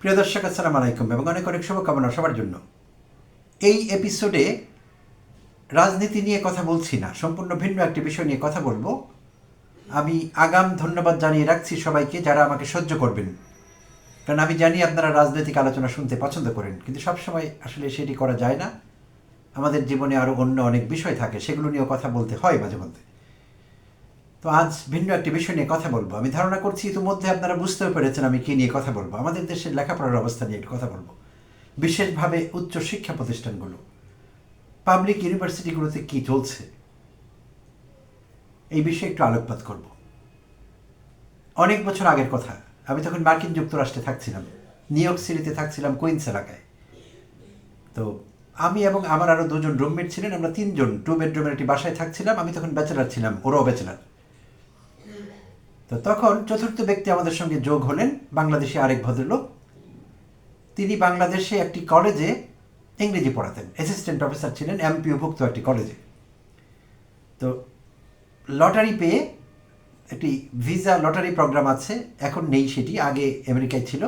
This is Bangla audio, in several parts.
প্রিয় দর্শক, আসসালামু আলাইকুম এবং অনেক অনেক শুভকামনা সবার জন্য। এই এপিসোডে রাজনীতি নিয়ে কথা বলছি না, সম্পূর্ণ ভিন্ন একটি বিষয় নিয়ে কথা বলব। আমি আগাম ধন্যবাদ জানিয়ে রাখছি সবাইকে যারা আমাকে সহ্য করবেন। কারণ আমি জানি আপনারা রাজনৈতিক আলোচনা শুনতে পছন্দ করেন, কিন্তু সবসময় আসলে সেটি করা যায় না। আমাদের জীবনে আরও অন্য অনেক বিষয় থাকে, সেগুলো নিয়েও কথা বলতে হয় মাঝে মধ্যে। তো আজ ভিন্ন একটি বিষয় নিয়ে কথা বলব। আমি ধারণা করছি ইতিমধ্যে আপনারা বুঝতেও পেরেছেন আমি কী নিয়ে কথা বলব। আমাদের দেশের লেখাপড়ার অবস্থা নিয়ে একটু কথা বলব। বিশেষভাবে উচ্চ শিক্ষা প্রতিষ্ঠানগুলো। পাবলিক ইউনিভার্সিটিগুলোতে কী চলছে? এই বিষয়ে একটু আলোকপাত করব। অনেক বছর আগের কথা, আমি তখন মার্কিন যুক্তরাষ্ট্রে থাকছিলাম। নিউ ইয়র্ক সিটিতে থাকছিলাম কুইন্স এলাকায়। তো আমি এবং আমার আরও দুজন রুমমেট ছিলেন, আমরা তিনজন টু বেডরুমের একটি বাসায় থাকছিলাম, আমি তখন ব্যাচেলার ছিলাম, ওরাও ব্যাচেলার। তো তখন চতুর্থ ব্যক্তি আমাদের সঙ্গে যোগ হলেন, বাংলাদেশি আরেক ভদ্রলোক। তিনি বাংলাদেশে একটি কলেজে ইংরেজি পড়াতেন। অ্যাসিস্ট্যান্ট প্রফেসর ছিলেন এমপিওভুক্ত একটি কলেজে। তো লটারি পেয়ে একটি ভিসা লটারি প্রোগ্রাম আছে, এখন নেই সেটি, আগে আমেরিকায় ছিল।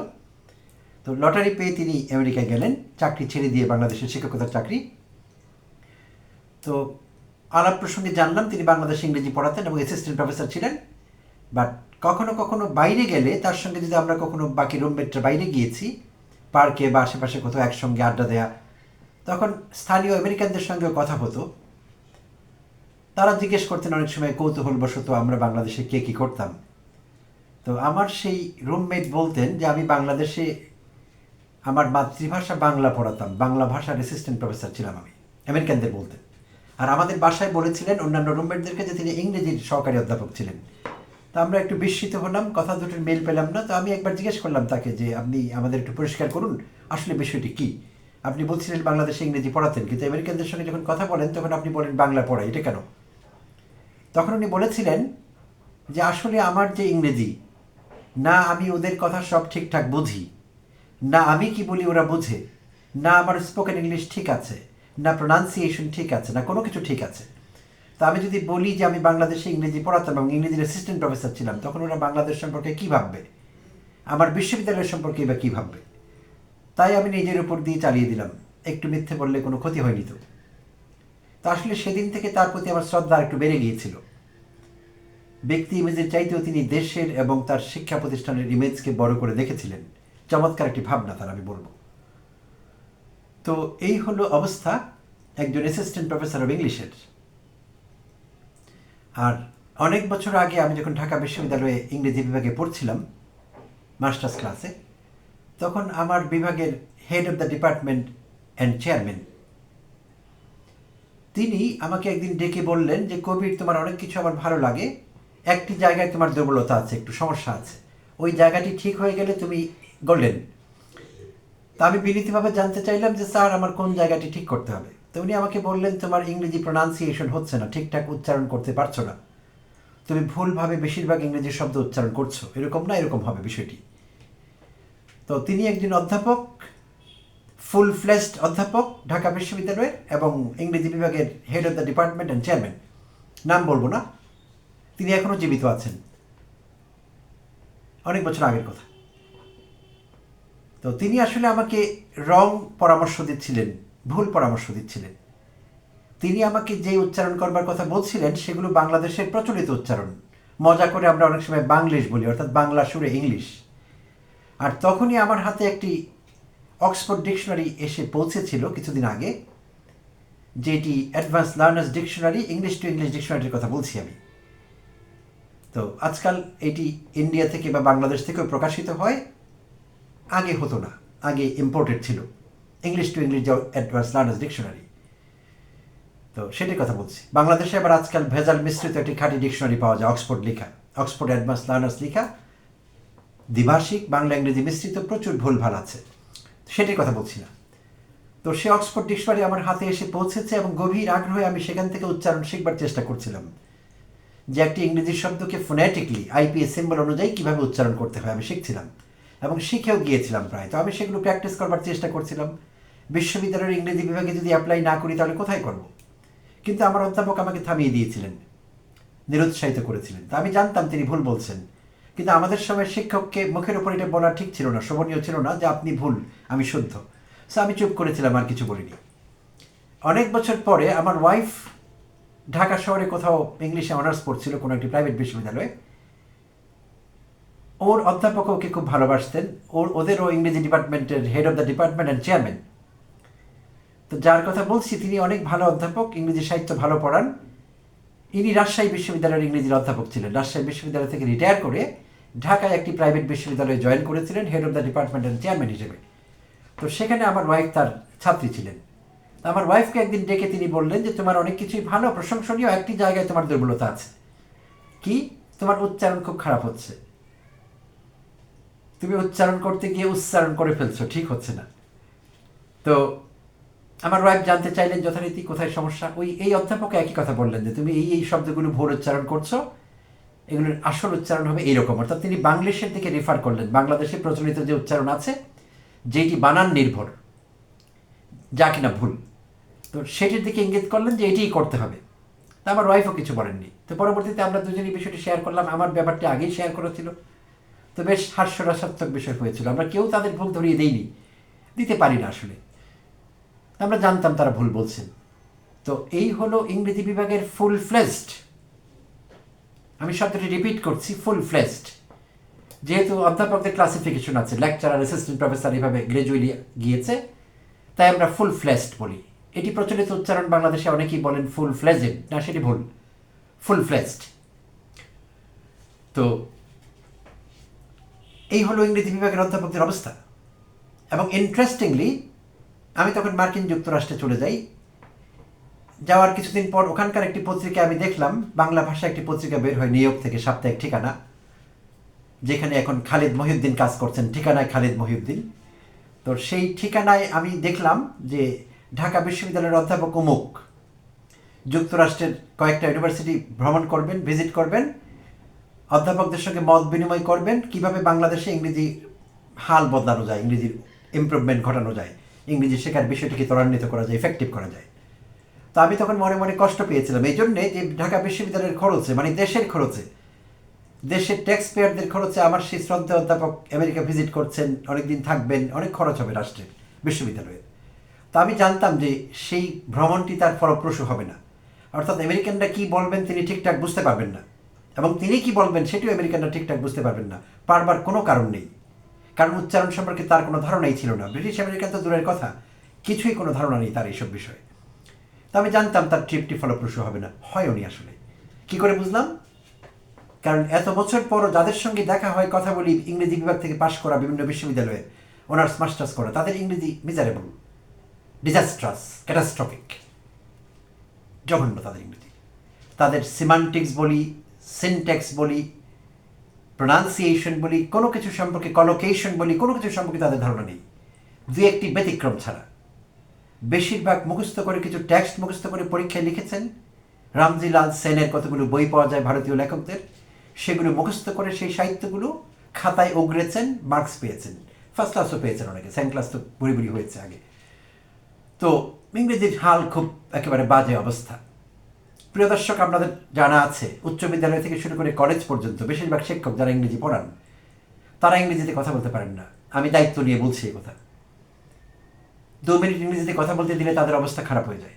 তো লটারি পেয়ে তিনি আমেরিকায় গেলেন, চাকরি ছেড়ে দিয়ে বাংলাদেশের শিক্ষকতার চাকরি। তো আলাপ প্রসঙ্গে জানলাম, তিনি বাংলাদেশে ইংরেজি পড়াতেন এবং অ্যাসিস্ট্যান্ট প্রফেসর ছিলেন। বাট কখনো কখনো বাইরে গেলে তার সঙ্গে যদি আমরা কখনো বাকি রুমমেটরা বাইরে গিয়েছি, পার্কে বা আশেপাশে কোথাও একসঙ্গে আড্ডা দেয়া, তখন স্থানীয় আমেরিকানদের সঙ্গেও কথা হতো। তারা জিজ্ঞেস করতেন অনেক সময় কৌতূহলবশত আমরা বাংলাদেশে কে কী করতাম। তো আমার সেই রুমমেট বলতেন যে, আমি বাংলাদেশে আমার মাতৃভাষা বাংলা পড়াতাম। বাংলা ভাষার অ্যাসিস্ট্যান্ট প্রফেসর ছিলাম আমি। আমেরিকানদের বলতেন। আর আমাদের বাসায় বলেছিলেন অন্যান্য রুমমেটদেরকে যে, তিনি ইংরেজির সহকারী অধ্যাপক ছিলেন। তো আমরা একটু বিস্মিত হলাম, কথা দুটোর মেল পেলাম না। তো আমি একবার জিজ্ঞেস করলাম তাকে যে, আপনি আমাদের একটু পরিষ্কার করুন, আসলে বিষয়টি কি? আপনি বলছিলেন বাংলাদেশে ইংরেজি পড়াতেন, কিন্তু আমেরিকানদের সঙ্গে যখন কথা বলেন, তখন আপনি বলেন বাংলা পড়াই এটা কেন? তখন উনি বলেছিলেন যে, আসলে আমার যে ইংরেজি, না আমি ওদের কথা সব ঠিকঠাক বুঝি, না আমি কি বলি ওরা বুঝে, না আমার স্পোকেন ইংলিশ ঠিক আছে, না প্রোনাউন্সিয়েশন ঠিক আছে, না কোনো কিছু ঠিক আছে। তা আমি যদি বলি যে আমি বাংলাদেশে ইংরেজি পড়াতাম এবং ইংরেজির অ্যাসিস্ট্যান্ট প্রফেসর ছিলাম, তখন ওরা বাংলাদেশ সম্পর্কে কী ভাববে? আমার বিশ্ববিদ্যালয় সম্পর্কে বা কী ভাববে? তাই আমি নিজের উপর দিয়ে চালিয়ে দিলাম। একটু মিথ্যে বললে কোনো ক্ষতি হয়নি তো। তা আসলে সেদিন থেকে তার প্রতি আমার শ্রদ্ধা একটু বেড়ে গিয়েছিল। ব্যক্তি ইমেজের চাইতেও তিনি দেশের এবং তার শিক্ষা প্রতিষ্ঠানের ইমেজকে বড় করে দেখেছিলেন। চমৎকার একটি ভাবনা তার, আমি বলব। তো এই হলো অবস্থা একজন অ্যাসিস্ট্যান্ট প্রফেসর অব ইংলিশের আর অনেক বছর আগে আমি যখন ঢাকা বিশ্ববিদ্যালয়ে ইংরেজি বিভাগে পড়ছিলাম, মাস্টার্স ক্লাসে, তখন আমার বিভাগের head of the department and chairman তিনি আমাকে একদিন ডেকে বললেন যে, কবির, তোমার অনেক কিছু আমার ভালো লাগে। একটি জায়গায় তোমার দুর্বলতা আছে, একটু সমস্যা আছে। ওই জায়গাটি ঠিক হয়ে গেলে তুমি গোল্ডেন তা আমি বিনীতভাবে জানতে চাইলাম যে, স্যার, আমার কোন জায়গাটি ঠিক করতে হবে? তো উনি আমাকে বললেন, তোমার ইংরেজি প্রোনাউন্সিয়েশন হচ্ছে না, ঠিকঠাক উচ্চারণ করতে পারছ না। তুমি ভুলভাবে বেশিরভাগ ইংরেজি শব্দ উচ্চারণ করছ, এরকম না, এরকম হবে বিষয়টি। তো তিনি একজন অধ্যাপক ফুল ফ্লেশড অধ্যাপক, ঢাকা বিশ্ববিদ্যালয়ের এবং ইংরেজি বিভাগের head of the department and chairman নাম বলব না, তিনি এখনও জীবিত আছেন। অনেক বছর আগের কথা। তো তিনি আসলে আমাকে রং পরামর্শ দিচ্ছিলেন। ভুল পরামর্শ দিচ্ছিলেন। তিনি আমাকে যে উচ্চারণ করবার কথা বলছিলেন, সেগুলো বাংলাদেশের প্রচলিত উচ্চারণ। মজা করে আমরা অনেক সময় বাংলিশ বলি, অর্থাৎ বাংলা সুরে ইংলিশ। আর তখনই আমার হাতে একটি অক্সফোর্ড ডিকশনারি এসে পৌঁছেছিল কিছুদিন আগে, যেটি advance learners dictionary, English to English ডিকশনারির কথা বলছি আমি। তো আজকাল এটি ইন্ডিয়া থেকে বা বাংলাদেশ থেকেও প্রকাশিত হয়, আগে হতো না, আগে ইম্পোর্টেড ছিল। English to English advance learners dictionary তো সেটির কথা বলছি। বাংলাদেশে আবার আজকাল ভেজাল মিশ্রিত একটি খাঁটি ডিকশনারি পাওয়া যায় অক্সফোর্ড লেখা। অক্সফোর্ড অ্যাডভান্স লার্নার্স লেখা, দ্বিভাষিক বাংলা ইংরেজি মিশ্রিত প্রচুর ভুলভাল আছে। সেটির কথা বলছি না। তো সে অক্সফোর্ড ডিকশনারি আমার হাতে এসে পৌঁছেছে এবং গভীর আগ্রহে আমি সেখান থেকে উচ্চারণ শিখবার চেষ্টা করছিলাম। যে একটি ইংরেজি শব্দকে ফোনেটিকলি আইপিএস সিম্বল অনুযায়ী কীভাবে উচ্চারণ করতে হয় আমি শিখছিলাম এবং শিখেও গিয়েছিলাম প্রায়। তো আমি সেগুলো প্র্যাকটিস করবার চেষ্টা করছিলাম। বিশ্ববিদ্যালয়ের ইংরেজি বিভাগে যদি অ্যাপ্লাই না করি, তাহলে কোথায় করব? কিন্তু আমার অধ্যাপক আমাকে থামিয়ে দিয়েছিলেন, নিরুৎসাহিত করেছিলেন। তা আমি জানতাম, তিনি ভুল বলছেন। কিন্তু আমাদের সময় শিক্ষককে মুখের উপর এটা বলা ঠিক ছিল না, শোভনীয় ছিল না যে আপনি ভুল, আমি শুদ্ধ। সো আমি চুপ করেছিলাম, আর কিছু বলিনি। অনেক বছর পরে আমার ওয়াইফ ঢাকা শহরে কোথাও ইংলিশে অনার্স পড়ছিল, কোনো একটি প্রাইভেট বিশ্ববিদ্যালয়ে। ওর অধ্যাপক ওকে খুব ভালোবাসতেন। ওর, ওদেরও ইংরেজি ডিপার্টমেন্টের head of the department and chairman তো যার কথা বলছি, তিনি অনেক ভালো অধ্যাপক, ইংরেজি সাহিত্য ভালো পড়ান। ইনি রাজশাহী বিশ্ববিদ্যালয়ের ইংরেজির অধ্যাপক ছিলেন। রাজশাহী বিশ্ববিদ্যালয় থেকে রিটায়ার করে ঢাকায় একটি প্রাইভেট বিশ্ববিদ্যালয়ে জয়েন করেছিলেন হেড অফ দ্য ডিপার্টমেন্টের চেয়ারম্যান হিসেবে। তো সেখানে আমার ওয়াইফ তার ছাত্রী ছিলেন। আমার ওয়াইফকে একদিন ডেকে তিনি বললেন যে, তোমার অনেক কিছুই ভালো, প্রশংসনীয়, একটি জায়গায় তোমার দুর্বলতা আছে। কি? তোমার উচ্চারণ খুব খারাপ হচ্ছে। তুমি উচ্চারণ করতে গিয়ে উচ্চারণ করে ফেলছো, ঠিক হচ্ছে না। তো আমার ওয়াইফ জানতে চাইলেন যথারীতি কোথায় সমস্যা? ওই, এই অধ্যাপক একই কথা বললেন যে তুমি এই এই শব্দগুলো ভুল উচ্চারণ করছ, এগুলোর আসল উচ্চারণ হবে এইরকম অর্থাৎ তিনি বাংলাদেশের দিকে রেফার করলেন। বাংলাদেশে প্রচলিত যে উচ্চারণ আছে, যেটি বানান নির্ভর, যা কিনা ভুল। তো সেটির দিকে ইঙ্গিত করলেন যে এটিই করতে হবে। তা আমার ওয়াইফও কিছু বলেননি। তো পরবর্তীতে আমরা দুজনই বিষয়টি শেয়ার করলাম। আমার ব্যাপারটি আগেই শেয়ার করেছিল। তো বেশ হাস্যরসাত্মক বিষয় হয়েছিল। আমরা কেউ তাদের ভুল ধরিয়ে দিইনি। দিতে পারি না আসলে। আমরা জানতাম তারা ভুল বলছেন। তো এই হলো ইংরেজি বিভাগের ফুল ফ্লেসড আমি শব্দটি রিপিট করছি ফুল ফ্লেসড যেহেতু অধ্যাপকদের ক্লাসিফিকেশন আছে লেকচারার অ্যাসিস্ট্যান্ট প্রফেসর এভাবে গ্রাজুয়েলি গিয়েছে, তাই আমরা ফুল ফ্লেসড বলি। এটি প্রচলিত উচ্চারণ বাংলাদেশে অনেকেই বলেন ফুল ফ্লেজেড না, সেটি ভুল। ফুল ফ্লেসড তো এই হলো ইংরেজি বিভাগের অধ্যাপকদের অবস্থা। এবং ইন্টারেস্টিংলি আমি তখন মার্কিন যুক্তরাষ্ট্রে চলে যাই। যাওয়ার কিছুদিন পর ওখানকার একটি পত্রিকা আমি দেখলাম, বাংলা ভাষায় একটি পত্রিকা বের হয় নিউ ইয়র্ক থেকে সাপ্তাহিক ঠিকানা, যেখানে এখন খালিদ মহিউদ্দিন কাজ করছেন, ঠিকানায় খালিদ মহিউদ্দিন। তো সেই ঠিকানায় আমি দেখলাম যে ঢাকা বিশ্ববিদ্যালয়ের অধ্যাপক অমুক। যুক্তরাষ্ট্রের কয়েকটা ইউনিভার্সিটি ভ্রমণ করবেন, ভিজিট করবেন, অধ্যাপকদের সঙ্গে মত বিনিময় করবেন, কীভাবে বাংলাদেশে ইংরেজি হাল বদলানো যায়, ইংরেজির ইমপ্রুভমেন্ট ঘটানো যায়। ইংরেজি শেখার বিষয়টিকে ত্বরান্বিত করা যায় এফেক্টিভ করা যায়। তো আমি তখন মনে মনে কষ্ট পেয়েছিলাম। এই জন্যে যে ঢাকা বিশ্ববিদ্যালয়ের খরচে মানে দেশের খরচে, দেশের ট্যাক্স পেয়ারদের খরচে আমার সেই শ্রদ্ধা অধ্যাপক আমেরিকা ভিজিট করছেন, অনেকদিন থাকবেন, অনেক খরচ হবে রাষ্ট্রের বিশ্ববিদ্যালয়ে তো আমি জানতাম যে সেই ভ্রমণটি তার ফলপ্রসূ হবে না। অর্থাৎ আমেরিকানরা কি বলবেন তিনি ঠিকঠাক বুঝতে পারবেন না। এবং তিনি কি বলবেন সেটিও আমেরিকানরা ঠিকঠাক বুঝতে পারবেন না। পারবার কোনো কারণ নেই। কারণ উচ্চারণ সম্পর্কে তার কোনো ধারণাই ছিল না। ব্রিটিশ আমেরিকান তো দূরের কথা, কিছুই কোনো ধারণা নেই তার এইসব বিষয়ে। তো আমি জানতাম তার ট্রিপটি ফলপ্রসূ হবে না। হয়নি আসলে। কি করে বুঝলাম? কারণ এত বছর পরও যাদের সঙ্গে দেখা হয়, কথা বলি, ইংরেজি বিভাগ থেকে পাশ করা বিভিন্ন বিশ্ববিদ্যালয়ে, অনার্স, মাস্টার্স করা, তাদের ইংরেজি মিজারেবল ডিজাস্ট্রাস ক্যাটাস্ট্রফিক জঘন্য তাদের ইংরেজি। তাদের সিমান্টিক্স বলি সিনটেক্স বলি প্রোনাউন্সিয়েশন বলি, কোনো কিছু সম্পর্কে কলোকেশন বলি, কোনো কিছু সম্পর্কে তাদের ধারণা নেই। দু একটি ব্যতিক্রম ছাড়া। বেশিরভাগ মুখস্থ করে কিছু টেক্সট মুখস্থ করে পরীক্ষায় লিখেছেন। রামজিলাল সেনের কতগুলো বই পাওয়া যায় ভারতীয় লেখকদের? সেগুলো মুখস্থ করে সেই সাহিত্যগুলো খাতায় উগড়েছেন মার্কস পেয়েছেন। ফার্স্ট ক্লাসও পেয়েছেন অনেকে সেকেন্ড ক্লাস তো বুড়ি বুড়ি হয়েছে আগে। তো ইংরেজির হাল খুব একেবারে বাজে অবস্থা। প্রিয় দর্শক, আপনাদের জানা আছে, উচ্চ বিদ্যালয় থেকে শুরু করে কলেজ পর্যন্ত বেশিরভাগ শিক্ষক যারা ইংরেজি পড়ান, তারা ইংরেজিতে কথা বলতে পারেন না। আমি দায়িত্ব নিয়ে বলছি এই কথা। দু মিনিট ইংরেজিতে কথা বলতে দিলে তাদের অবস্থা খারাপ হয়ে যায়।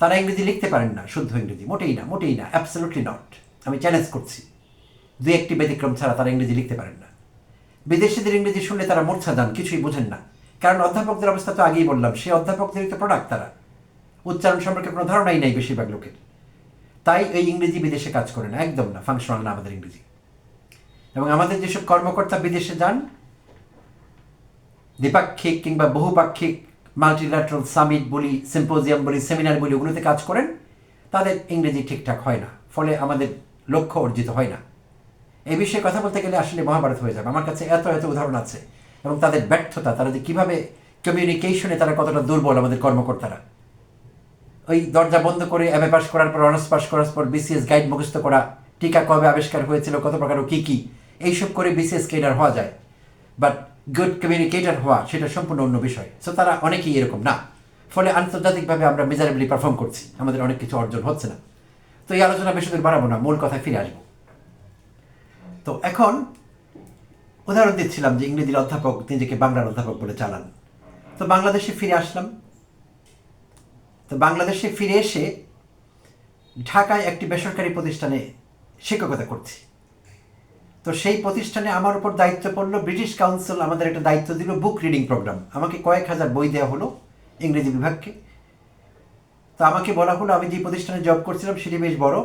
তারা ইংরেজি লিখতে পারেন না, শুদ্ধ ইংরেজি, মোটেই না মোটেই না অ্যাবসলুটলি নট আমি চ্যালেঞ্জ করছি। দু একটি ব্যতিক্রম ছাড়া তারা ইংরেজি লিখতে পারেন না। বিদেশিদের ইংরেজি শুনলে তারা মূর্ছা যান, কিছুই বোঝেন না। কারণ অধ্যাপকদের অবস্থা তো আগেই বললাম, সেই অধ্যাপকদেরই তো প্রোডাক্ট তারা। উচ্চারণ সম্পর্কে কোনো ধারণাই নাই বেশিরভাগ লোকের। তাই এই ইংরেজি বিদেশে কাজ করে না, একদম না। ফাংশনাল না, আমাদের ইংরেজি। এবং আমাদের যেসব কর্মকর্তা বিদেশে যান, দ্বিপাক্ষিক কিংবা বহুপাক্ষিক মাল্টিল্যাটারাল সামিট বলি সিম্পোজিয়াম বলি সেমিনার বলি, ওগুলোতে কাজ করেন, তাদের ইংরেজি ঠিকঠাক হয় না। ফলে আমাদের লক্ষ্য অর্জিত হয় না। এই বিষয়ে কথা বলতে গেলে আসলে মহাভারত হয়ে যাবে। আমার কাছে এত এত উদাহরণ আছে এবং তাদের ব্যর্থতা, তারা যে কীভাবে কমিউনিকেশনে তারা কতটা দুর্বল আমাদের কর্মকর্তারা। ওই দরজা বন্ধ করে এম এ পাস করার পর অনার্স পাস করার পর বিসিএস গাইড মুখস্থ করা, টিকা কবে আবিষ্কার হয়েছিল, কত প্রকার ও কী কী, এইসব করে বিসিএস কেডার হওয়া যায়। বাট গুড কমিউনিকেটার হওয়া, সেটা সম্পূর্ণ অন্য বিষয়। সো তারা অনেকেই এরকম না। ফলে আন্তর্জাতিকভাবে আমরা মেজারেবলি পারফর্ম করছি। আমাদের অনেক কিছু অর্জন হচ্ছে না। তো এই আলোচনা বেশি দূর বাড়াবো না, মূল কথায় ফিরে আসব। তো এখন উদাহরণ দিচ্ছিলাম যে ইংরেজির অধ্যাপক নিজেকে বাংলার অধ্যাপক বলে চালান। তো বাংলাদেশে ফিরে আসলাম। তো বাংলাদেশে ফিরে এসে ঢাকায় একটি বেসরকারি প্রতিষ্ঠানে শিক্ষকতা করছি। তো সেই প্রতিষ্ঠানে আমার উপর দায়িত্ব পড়ল ব্রিটিশ কাউন্সিল, আমাদের একটা দায়িত্ব দিল বুক রিডিং প্রোগ্রাম। আমাকে কয়েক হাজার বই দেওয়া হলো ইংরেজি বিভাগকে। তো আমাকে বলা হলো, আমি যে প্রতিষ্ঠানে জব করছিলাম সেটি বেশ বড়,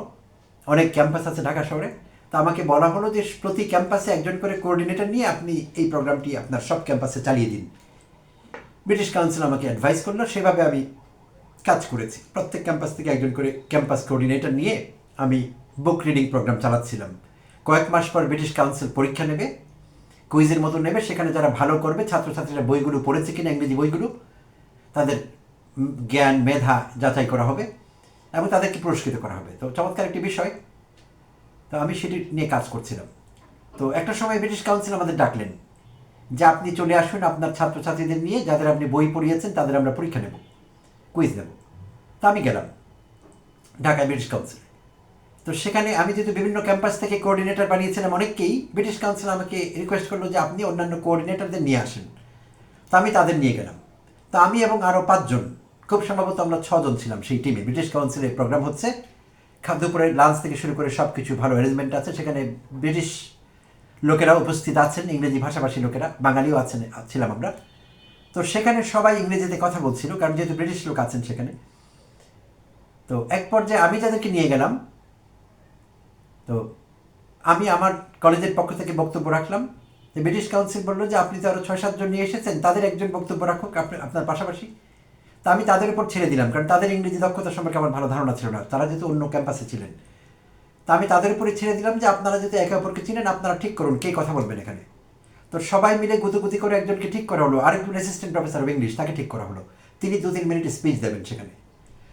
অনেক ক্যাম্পাস আছে ঢাকা শহরে। তো আমাকে বলা হলো যে প্রতি ক্যাম্পাসে একজন করে কোঅর্ডিনেটর নিয়ে আপনি এই প্রোগ্রামটি আপনার সব ক্যাম্পাসে চালিয়ে দিন। ব্রিটিশ কাউন্সিল আমাকে অ্যাডভাইস করল, সেভাবে আমি কাজ করেছি। প্রত্যেক ক্যাম্পাস থেকে একজন করে ক্যাম্পাস কোঅর্ডিনেটর নিয়ে আমি বুক রিডিং প্রোগ্রাম চালাচ্ছিলাম। কয়েক মাস পর ব্রিটিশ কাউন্সিল পরীক্ষা নেবে কুইজের মতো নেবে, সেখানে যারা ভালো করবে, ছাত্রছাত্রীরা বইগুলো পড়েছে কিনা, ইংরেজি বইগুলো, তাদের জ্ঞান, মেধা যাচাই করা হবে এবং তাদেরকে পুরস্কৃত করা হবে। তো চমৎকার একটি বিষয়। তো আমি সেটি নিয়ে কাজ করছিলাম। তো একটা সময় ব্রিটিশ কাউন্সিল আমাদের ডাকলেন যে, আপনি চলে আসুন, আপনার ছাত্রছাত্রীদের নিয়ে, যাদের আপনি বই পড়িয়েছেন, তাদের আমরা পরীক্ষা নেব। কুইজ নেব তা আমি গেলাম ঢাকায় ব্রিটিশ কাউন্সিলে তো সেখানে আমি যেহেতু বিভিন্ন ক্যাম্পাস থেকে কোঅর্ডিনেটর বানিয়েছিলাম অনেককেই ব্রিটিশ কাউন্সিল আমাকে রিকোয়েস্ট করল যে আপনি অন্যান্য কোঅর্ডিনেটরদের নিয়ে আসেন। তো আমি তাদের নিয়ে গেলাম। তো আমি এবং আরও পাঁচজন, খুব সম্ভবত আমরা ছজন ছিলাম সেই টিমে ব্রিটিশ কাউন্সিলের প্রোগ্রাম হচ্ছে খাদ্যপুরের লাঞ্চ থেকে শুরু করে সব কিছু ভালো অ্যারেঞ্জমেন্ট আছে। সেখানে ব্রিটিশ লোকেরা উপস্থিত আছেন, ইংরেজি ভাষাভাষী লোকেরা, বাঙালিও আছেন, ছিলাম আমরা। তো সেখানে সবাই ইংরেজিতে কথা বলছিল, কারণ যেহেতু ব্রিটিশ লোক আছেন সেখানে। তো এক পর্যায়ে আমি যাদেরকে নিয়ে গেলাম। তো আমি আমার কলেজের পক্ষ থেকে বক্তব্য রাখলাম। তো ব্রিটিশ কাউন্সিল বলল যে, আপনি তো আরও ছয় সাতজন নিয়ে এসেছেন, তাদের একজন বক্তব্য রাখুক, আপনি- আপনার পাশাপাশি। তা আমি তাদের উপর ছেড়ে দিলাম, কারণ তাদের ইংরেজি দক্ষতা সম্পর্কে আমার ভালো ধারণা ছিল না। তারা যেহেতু অন্য ক্যাম্পাসে ছিলেন। তা আমি তাদের উপরে ছেড়ে দিলাম যে, আপনারা যদি একে অপরকে চিনেন, আপনারা ঠিক করুন, কে কথা বলবেন এখানে? তো সবাই মিলে গুতুগুতি করে একজনকে ঠিক করা হলো, আরেকজন অ্যাসিস্ট্যান্ট প্রফেসর অফ ইংলিশ তাকে ঠিক করা হলো। তিনি দু তিন মিনিট স্পিচ দেবেন সেখানে।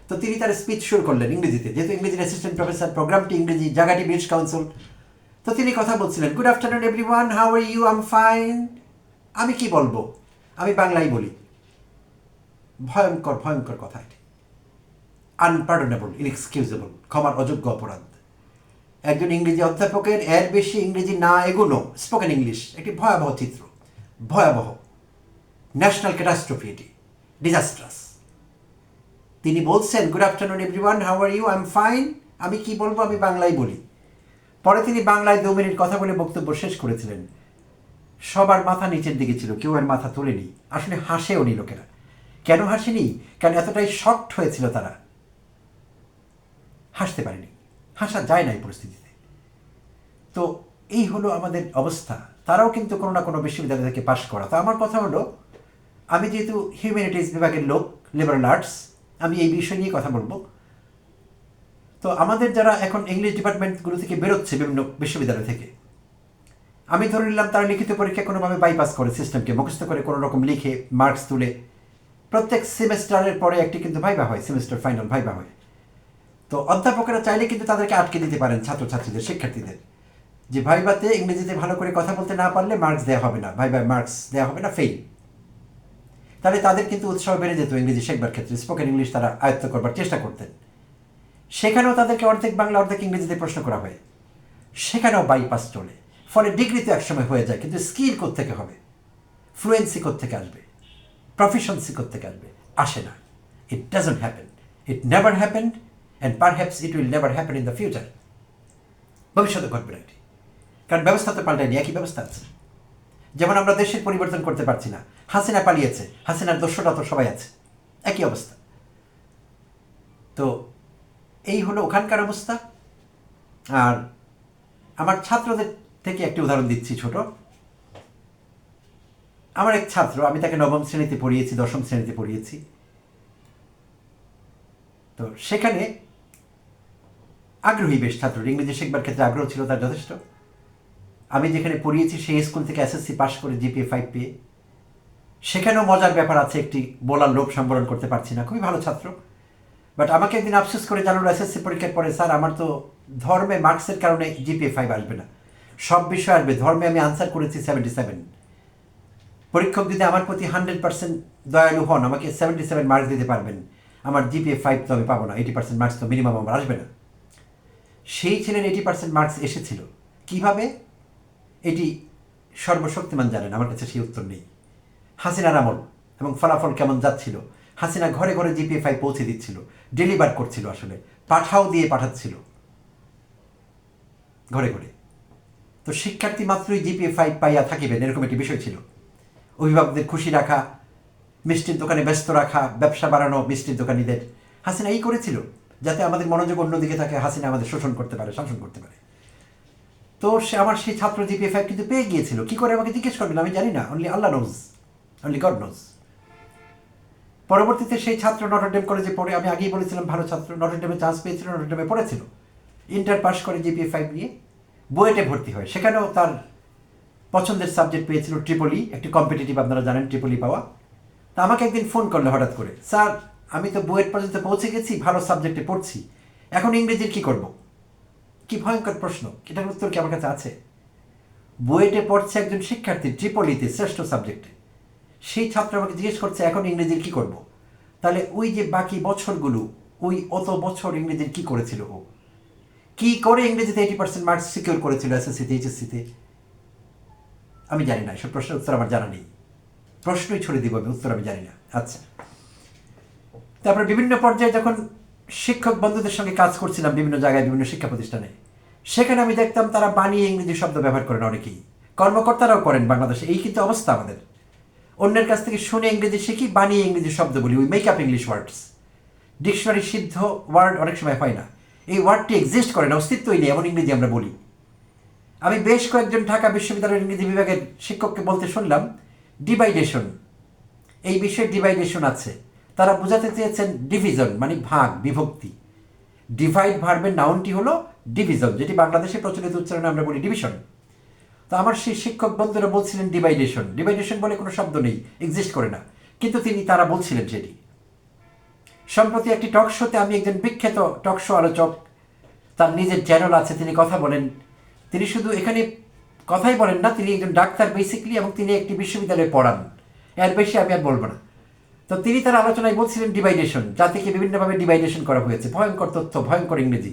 তো তিনি তার স্পিচ শুরু করলেন ইংরেজিতে, যেহেতু ইংরেজির অ্যাসিস্ট্যান্ট প্রফেসর প্রোগ্রামটি ইংরেজি, জায়গাটি ব্রিটিশ কাউন্সিল তো তিনি কথা বলছিলেন good afternoon every one how are you I'm fine আমি কি বলব? আমি বাংলায় বলি। ভয়ঙ্কর ভয়ঙ্কর কথা এটি। আনপার্ডনেবল ইনএক্সকিউজেবল ক্ষমার অযোগ্য অপরাধ। একজন ইংরেজি অধ্যাপকের, এর বেশি ইংরেজি না এগুলো স্পোকেন ইংলিশ একটি ভয়াবহ চিত্র। ভয়াবহ। ন্যাশনাল ক্যাটাস্ট্রফি এটি। ডিজাস্ট্রাস তিনি বলছেন good afternoon everyone how are you I am fine আমি কি বলব? আমি বাংলায় বলি। পরে তিনি বাংলায় দু মিনিট কথা বলে বক্তব্য শেষ করেছিলেন। সবার মাথা নিচের দিকে ছিল, কেউ আর মাথা তোলেনি। আসলে হাসেও নি লোকেরা। কেন হাসেনি? কারণ এতটাই শক্ট হয়েছিল তারা? হাসতে পারেনি। হাসা যায় না এই পরিস্থিতিতে। তো এই হলো আমাদের অবস্থা। তারাও কিন্তু কোনো না কোনো বিশ্ববিদ্যালয় থেকে পাশ করা। তো আমার কথা হলো, আমি যেহেতু হিউম্যানিটিস বিভাগের লোক লিবারাল আর্টস আমি এই বিষয় নিয়ে কথা বলব। তো আমাদের যারা এখন ইংলিশ ডিপার্টমেন্টগুলো থেকে বেরোচ্ছে বিভিন্ন বিশ্ববিদ্যালয় থেকে, আমি ধরে নিলাম তারা লিখিত পরীক্ষা কোনোভাবে বাইপাস করে সিস্টেমকে মুখস্থ করে কোনো রকম লিখে মার্কস তুলে প্রত্যেক সেমেস্টারের পরে একটি কিন্তু ভাইবা হয় সেমেস্টার ফাইনাল ভাইবা হয়। তো অধ্যাপকেরা চাইলে কিন্তু তাদেরকে আটকে দিতে পারেন ছাত্রছাত্রীদের, শিক্ষার্থীদের। যে ভাইবাতে ইংরেজিতে ভালো করে কথা বলতে না পারলে মার্কস দেওয়া হবে না ভাইবা মার্কস দেওয়া হবে না ফেল তাহলে তাদের কিন্তু উৎসাহ বেড়ে যেত ইংরেজি শেখবার ক্ষেত্রে স্পোকেন ইংলিশ তারা আয়ত্ত করবার চেষ্টা করতেন। সেখানেও তাদেরকে অর্ধেক বাংলা, অর্ধেক ইংরেজিতে প্রশ্ন করা হয়। সেখানেও বাইপাস চলে। ফলে ডিগ্রি তো একসময় হয়ে যায়, কিন্তু স্কিল থেকে হবে? ফ্লুয়েন্সি থেকে আসবে? প্রফেশনসি থেকে আসবে? আসে না। It doesn't happen it never happened and perhaps it will never happen in the future ভবিষ্যতে ঘটবে না এটি। কারণ ব্যবস্থা তো পাল্টায়নি, একই ব্যবস্থা আছে। যেমন আমরা দেশের পরিবর্তন করতে পারছি না। হাসিনা পালিয়েছে, হাসিনার দস্যটা তো সবাই আছে। একই অবস্থা। তো এই হলো ওখানকার অবস্থা। আর আমার ছাত্রদের থেকে একটি উদাহরণ দিচ্ছি ছোট। আমার এক ছাত্র, আমি তাকে নবম শ্রেণীতে পড়িয়েছি, দশম শ্রেণীতে পড়িয়েছি। তো সেখানে আগ্রহী বেশ ছাত্র। ইংরেজি শিখবার ক্ষেত্রে আগ্রহ ছিল, তার যথেষ্ট। আমি যেখানে পড়িয়েছি, সেই স্কুল থেকে এসএসসি পাশ করে জিপিএ ফাইভ পেয়ে। সেখানেও মজার ব্যাপার আছে, একটি বলার লোভ সম্বরণ করতে পারছি না। খুবই ভালো ছাত্র। বাট আমাকে একদিন আফসোস করে জানালো এসএসসি পরীক্ষার পরে, স্যার, আমার তো ধর্মে মার্কসের কারণে জিপিএ ফাইভ আসবে না। সব বিষয় আসবে। ধর্মে আমি আনসার করেছি সেভেন্টি সেভেন পরীক্ষক যদি আমার প্রতি হান্ড্রেড পার্সেন্ট দয়ালু হন, আমাকে সেভেন্টি সেভেন মার্কস দিতে পারবেন। আমার জিপিএ ফাইভ তো আমি পাবো না। এইটি পার্সেন্ট মার্কস তো মিনিমাম আমার আসবে না। সেই ছেলের এইটি পার্সেন্ট মার্কস এসেছিল। কীভাবে? এটি সর্বশক্তিমান জানেন, আমার কাছে সেই উত্তর নেই। হাসিনার আমল এবং ফলাফল কেমন যাচ্ছিল? হাসিনা ঘরে ঘরে জিপিএফআই পৌঁছে দিচ্ছিল ডেলিভার করছিল আসলে, পাঠাও দিয়ে পাঠাচ্ছিল। ঘরে ঘরে। তো শিক্ষার্থী মাত্রই জিপিএফআই পাইয়া থাকিবেন, এরকম একটি বিষয় ছিল। অভিভাবকদের খুশি রাখা, মিষ্টির দোকানে ব্যস্ত রাখা, ব্যবসা বাড়ানো মিষ্টির দোকানিদের। হাসিনা এই করেছিল। যাতে আমাদের মনোযোগ অন্যদিকে থাকে, হাসিনা আমাদের শোষণ করতে পারে, শাসন করতে পারে। তো সে আমার সেই ছাত্র জিপিএফআই কিন্তু পেয়ে গিয়েছিল। কি করে আমাকে জিজ্ঞেস করবেন? আমি জানি না। Only Allah knows only God knows পরবর্তীতে সেই ছাত্র নটরডেম কলেজে পড়ে, আমি আগেই বলেছিলাম, ভালো ছাত্র নটরডেমে চান্স পেয়েছিল নটরডেমে পড়েছিল। ইন্টার পাস করে জিপিএ ফাইভ নিয়ে বুয়েটে ভর্তি হয়। সেখানেও তার পছন্দের সাবজেক্ট পেয়েছিল ট্রিপলি একটি কম্পিটিটিভ আপনারা জানেন ট্রিপলি পাওয়া। তা আমাকে একদিন ফোন করল হঠাৎ করে। স্যার আমি তো বুয়েট পর্যন্ত পৌঁছে গেছি, ভালো সাবজেক্টে পড়ছি। এখন ইংরেজির কি করব? কি ভয়ঙ্কর প্রশ্ন, এটার উত্তর কি আমার কাছে আছে? বুয়েটে পড়ছে একজন শিক্ষার্থী ট্রিপলিতে শ্রেষ্ঠ সাবজেক্টে সেই ছাত্র আমাকে জিজ্ঞেস করছে, এখন ইংরেজির কি করব? তাহলে ওই যে বাকি বছরগুলো, ওই অত বছর ইংরেজির কি করেছিল ও? কি করে ইংরেজিতে এইটি পার্সেন্ট মার্কস সিকিউর করেছিল এসএসসিতে এইচএসসিতে আমি জানি না, এসব প্রশ্নের উত্তর আমার জানা নেই। প্রশ্নই ছড়ে দিব আমি, উত্তর আমি জানি না। আচ্ছা। তারপরে বিভিন্ন পর্যায়ে যখন শিক্ষক বন্ধুদের সঙ্গে কাজ করছিলাম বিভিন্ন জায়গায়, বিভিন্ন শিক্ষা প্রতিষ্ঠানে, সেখানে আমি দেখতাম তারা বানিয়ে ইংরেজি শব্দ ব্যবহার করেন অনেকেই। কর্মকর্তারাও করেন বাংলাদেশে, এই কিন্তু অবস্থা আমাদের। অন্যের কাছ থেকে শুনে ইংরেজি শিখি বানিয়ে ইংরেজি শব্দ বলি we make up English words dictionary সিদ্ধ ওয়ার্ড অনেক সময় হয় না। এই ওয়ার্ডটি এক্সিস্ট করে না, অস্তিত্বই নেই, এমন ইংরেজি আমরা বলি। আমি বেশ কয়েকজন ঢাকা বিশ্ববিদ্যালয়ের ইংরেজি বিভাগের শিক্ষককে বলতে শুনলাম, ডিভাইডেশন। এই বিষয়ে ডিভাইডেশন আছে। তারা বোঝাতে চেয়েছেন ডিভিশন মানে ভাগ, বিভক্তি। ডিভাইড ভার্বের নাউনটি হলো ডিভিশন যেটি বাংলাদেশে প্রচলিত উচ্চারণে আমরা বলি ডিভিশন তো আমার সেই শিক্ষক বন্ধুরা বলছিলেন ডিভাইডেশন ডিভাইডেশন বলে কোনো শব্দ নেই এক্সিস্ট করে না। কিন্তু তিনি, তারা বলছিলেন সেটি। সম্প্রতি একটি টক শোতে আমি একজন বিখ্যাত টক শো আলোচক, তার নিজের চ্যানেল আছে, তিনি কথা বলেন। তিনি শুধু এখানে কথাই বলেন না, তিনি একজন ডাক্তার বেসিকলি এবং তিনি একটি বিশ্ববিদ্যালয়ে পড়ান। এর বেশি আমি আর বলব না। তো তিনি তার আলোচনায় বলছিলেন ডিভাইডেশন জাতিকে বিভিন্নভাবে ডিভাইডেশন করা হয়েছে, ভয়ঙ্কর তথ্য, ভয়ঙ্কর ইংরেজি।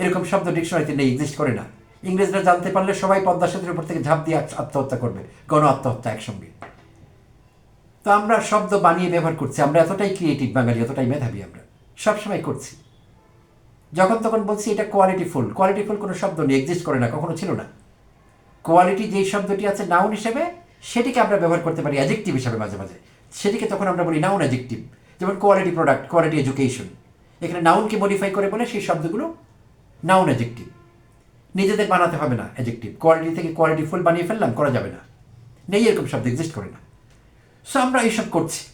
এরকম শব্দ ডিকশনারিতে নেই এক্সিস্ট করে না। ইংরেজরা জানতে পারলে সবাই পদ্মা সেতুর উপর থেকে ঝাঁপ দিয়ে আত্মহত্যা করবে, গণ আত্মহত্যা একসঙ্গে। তো আমরা শব্দ বানিয়ে ব্যবহার করছি, আমরা এতটাই ক্রিয়েটিভ বাঙালি, এতটাই মেধাবী আমরা। সবসময় করছি। যখন তখন বলছি এটা কোয়ালিটিফুল কোয়ালিটিফুল কোনো শব্দ নেই এক্সিস্ট করে না, কখনো ছিল না। কোয়ালিটি যেই শব্দটি আছে নাউন হিসেবে, সেটিকে আমরা ব্যবহার করতে পারি অ্যাজেক্টিভ হিসাবে মাঝে মাঝে। সেটিকে তখন আমরা বলি নাউন অ্যাজেক্টিভ যেমন কোয়ালিটি প্রোডাক্ট কোয়ালিটি এডুকেশন এখানে নাউনকে মডিফাই করে বলে সেই শব্দগুলো নাউন অ্যাজেক্টিভ নিজেদের বানাতে হবে না অ্যাজেক্টিভ কোয়ালিটি থেকে কোয়ালিটি ফুল বানিয়ে ফেললাম, করা যাবে না। নেই এরকম শব্দ এক্সিস্ট করে না। সো আমরা এইসব করছি।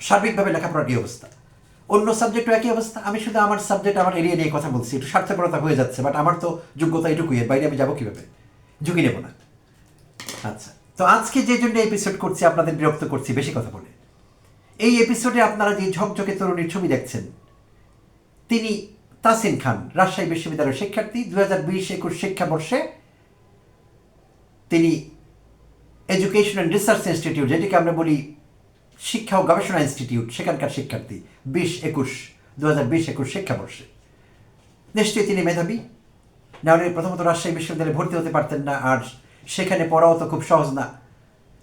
সার্বিকভাবে লেখাপড়ার এই অবস্থা। অন্য সাবজেক্টও একই অবস্থা। আমি শুধু আমার সাবজেক্ট আমার এরিয়া নিয়ে কথা বলছি। একটু স্বার্থপরতা হয়ে যাচ্ছে বাট আমার তো যোগ্যতা এটুকুই। এর বাইরে আমি যাব কীভাবে? ঝুঁকি নেব না। আচ্ছা। তো আজকে যে জন্য এপিসোড করছি, আপনাদের বিরক্ত করছি, বেশি কথা বলে। এই এপিসোডে আপনারা যে ঝকঝকে তরুণীর ছবি দেখছেন, তিনি তাসিন খান, রাজশাহী বিশ্ববিদ্যালয়ের শিক্ষার্থী দু হাজার বিশ একুশ শিক্ষাবর্ষে তিনি এডুকেশন অ্যান্ড রিসার্চ ইনস্টিটিউট যেটিকে আমরা বলি শিক্ষা ও গবেষণা ইনস্টিটিউট সেখানকার শিক্ষার্থী, বিশ একুশ দু হাজার বিশ একুশ শিক্ষাবর্ষে। নিশ্চয়ই তিনি মেধাবী। নাহলে প্রথমত রাজশাহী বিশ্ববিদ্যালয়ে ভর্তি হতে পারতেন না, আর সেখানে পড়াও তো খুব সহজ না।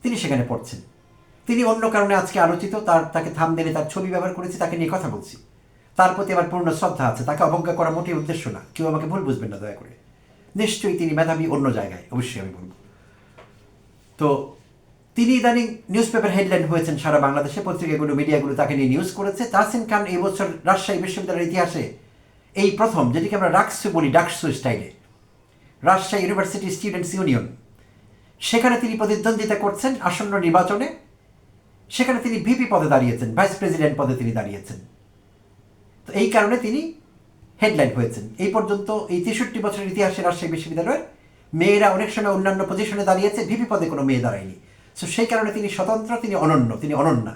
তিনি সেখানে পড়ছেন। তিনি অন্য কারণে আজকে আলোচিত, তার তাকে থাম দিলে তার ছবি ব্যবহার করেছি, তাকে নিয়ে কথা বলছি। তার প্রতি আমার পূর্ণ শ্রদ্ধা আছে, তাকে অবজ্ঞা করা মোটেই উদ্দেশ্য না। কেউ আমাকে ভুল বুঝবেন না, দয়া করে। নিশ্চয়ই তিনি মেধাবী অন্য জায়গায়, অবশ্যই আমি বলব। তো তিনি ইদানিং নিউজ পেপার হেডলাইন হয়েছেন সারা বাংলাদেশে, পত্রিকাগুলো, মিডিয়াগুলো তাকে নিয়ে নিউজ করেছে। তাহসিন খান এই বছর রাজশাহী বিশ্ববিদ্যালয়ের ইতিহাসে এই প্রথম, যেটিকে আমরা রাকসু বলি, ডাকসু স্টাইলে। Rajshahi university students union. সেখানে তিনি প্রতিদ্বন্দ্বিতা করছেন আসন্ন নির্বাচনে। সেখানে তিনি ভিপি পদে দাঁড়িয়েছেন ভাইস প্রেসিডেন্ট পদে তিনি দাঁড়িয়েছেন। তো এই কারণে তিনি হেডলাইন হয়েছেন। এই পর্যন্ত এই তেষট্টি বছরের ইতিহাসে রাজশাহী বিশ্ববিদ্যালয়ের মেয়েরা অনেক সময় অন্যান্য পজিশনে দাঁড়িয়েছে ভিপি পদে কোনো মেয়ে দাঁড়ায়নি। সো সেই কারণে তিনি স্বতন্ত্র, তিনি অনন্য, তিনি অনন্যা।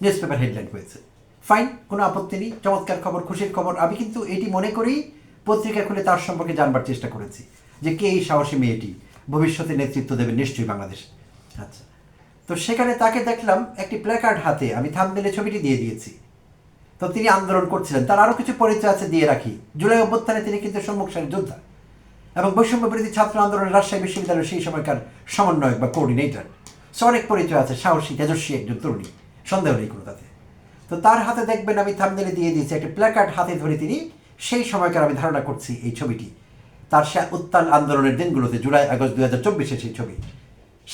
নিউজ পেপার হেডলাইন হয়েছে। ফাইন কোনো আপত্তি নেই, চমৎকার খবর, খুশির খবর। আমি কিন্তু এটি মনে করেই পত্রিকা খুলে তার সম্পর্কে জানবার চেষ্টা করেছি যে কে এই সাহসী মেয়েটি? ভবিষ্যতে নেতৃত্ব দেবে নিশ্চয়ই বাংলাদেশ। আচ্ছা। তো সেখানে তাকে দেখলাম একটি প্ল্যাকার্ড হাতে, আমি থামদেলে ছবিটি দিয়ে দিয়েছি। তো তিনি আন্দোলন করছিলেন। তার আরও কিছু পরিচয় আছে দিয়ে রাখি। জুলাই অভ্যুত্থানে তিনি কিন্তু সম্মুখ সারির যোদ্ধা এবং বৈষম্য বিরোধী ছাত্র আন্দোলনের রাজশাহী বিশ্ববিদ্যালয়ের সেই সময়কার সমন্বয়ক বা কোঅর্ডিনেটর সে অনেক পরিচয় আছে, সাহসী, তেজস্বী একজন তরুণী। সন্দেহ নেই কোনো তাতে। তো তার হাতে দেখবেন আমি থামনেলে দিয়ে দিয়েছি, একটা প্ল্যাকার্ড হাতে ধরে তিনি সেই সময়কার আমি ধারণা করছি এই ছবিটি। তার সে উত্তাল আন্দোলনের দিনগুলোতে জুলাই, আগস্ট দু হাজার চব্বিশে সেই ছবি।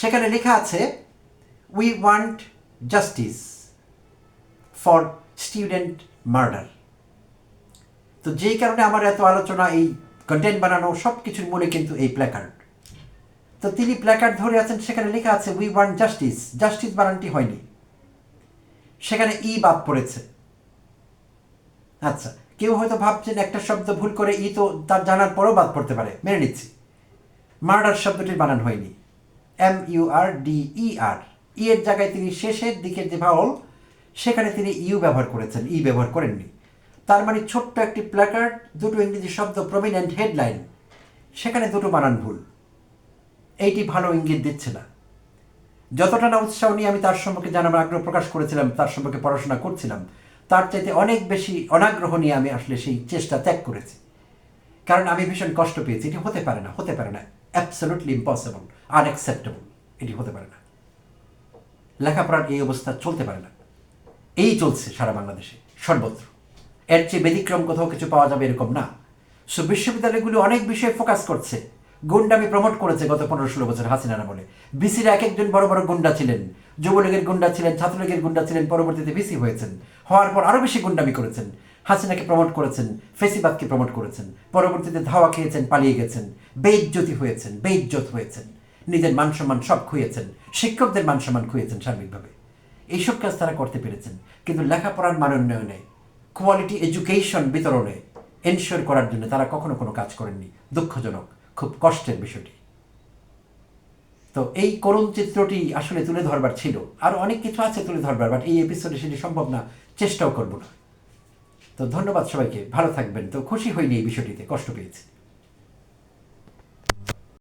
সেখানে লেখা আছে we want justice for student murder তো যেই কারণে আমার এত আলোচনা, এই কন্টেন্ট বানানো সব কিছুর মূলে কিন্তু এই প্ল্যাকার্ড তো তিনি প্ল্যাকার্ড ধরে আছেন, সেখানে লেখা আছে উই ওয়ান্ট জাস্টিস জাস্টিস বানানটি হয়নি। সেখানে ই বাদ পড়েছে। আচ্ছা কেউ হয়তো ভাবছেন একটা শব্দ ভুল করে ই তো তার জানার পরও বাদ পড়তে পারে। মেনে নিচ্ছি। মার্ডার শব্দটির বানান হয়নি। M U R D E R. E এর জায়গায় তিনি শেষের দিকের যে ভাওল, সেখানে তিনি ইউ ব্যবহার করেছেন। ই ব্যবহার করেননি। তার মানে ছোট্ট একটি প্ল্যাকার্ড, দুটো ইংরেজি শব্দ, প্রমিনেন্ট হেডলাইন, সেখানে দুটো বানান ভুল। এইটি ভালো ইঙ্গিত দিচ্ছে না। যতটা না উৎসাহ নিয়ে আমি তার সম্পর্কে জানার আগ্রহ প্রকাশ করেছিলাম, তার সম্পর্কে পড়াশোনা করছিলাম তার চাইতে অনেক বেশি অনাগ্রহ নিয়ে আমি আসলে সেই চেষ্টা ত্যাগ করেছি। কারণ আমি ভীষণ কষ্ট পেয়েছি, এটি হতে পারে না, হতে পারে না। অ্যাবসলুটলি ইম্পসিবল আনএক্সেপ্টেবল এটি হতে পারে না। লেখাপড়ার এই অবস্থা চলতে পারে না। এই চলছে সারা বাংলাদেশে, সর্বত্র। এর চেয়ে ব্যতিক্রম কোথাও কিছু পাওয়া যাবে এরকম না। সো বিশ্ববিদ্যালয়গুলো অনেক বিষয়ে ফোকাস করছে। গুন্ডামি প্রমোট করেছে গত পনেরো ষোলো বছর হাসিনারা বলে। বিসির এক একজন বড় বড় গুন্ডা ছিলেন যুবলীগের গুন্ডা ছিলেন, ছাত্রলীগের গুন্ডা ছিলেন, পরবর্তীতে ভিসি হয়েছেন। হওয়ার পর আরও বেশি গুন্ডামি করেছেন। হাসিনাকে প্রমোট করেছেন, ফেসিবাদকে প্রমোট করেছেন। পরবর্তীতে ধাওয়া খেয়েছেন, পালিয়ে গেছেন। বেইজ্জতি হয়েছেন, বেইজ্জত হয়েছেন। নিজের মান সম্মান সব খুঁয়েছেন শিক্ষকদের মান সম্মান খুঁয়েছেন সার্বিকভাবে। এইসব কাজ তারা করতে পেরেছেন। কিন্তু লেখাপড়ার মান উন্নয়নে কোয়ালিটি এডুকেশন বিতরণে এনশিওর করার জন্য তারা কখনো কোনো কাজ করেননি। দুঃখজনক, খুব কষ্টের বিষয়টি। তো এই করুণ চিত্রটি আসলে তুলে ধরবার ছিল। আর অনেক কিছু আছে তুলে ধরবার বাট এই এপিসোডে সেটি সম্ভব না, চেষ্টাও করব না। তো ধন্যবাদ সবাইকে, ভালো থাকবেন। তো খুশি হইনি এই বিষয়টিতে, কষ্ট পেয়েছি।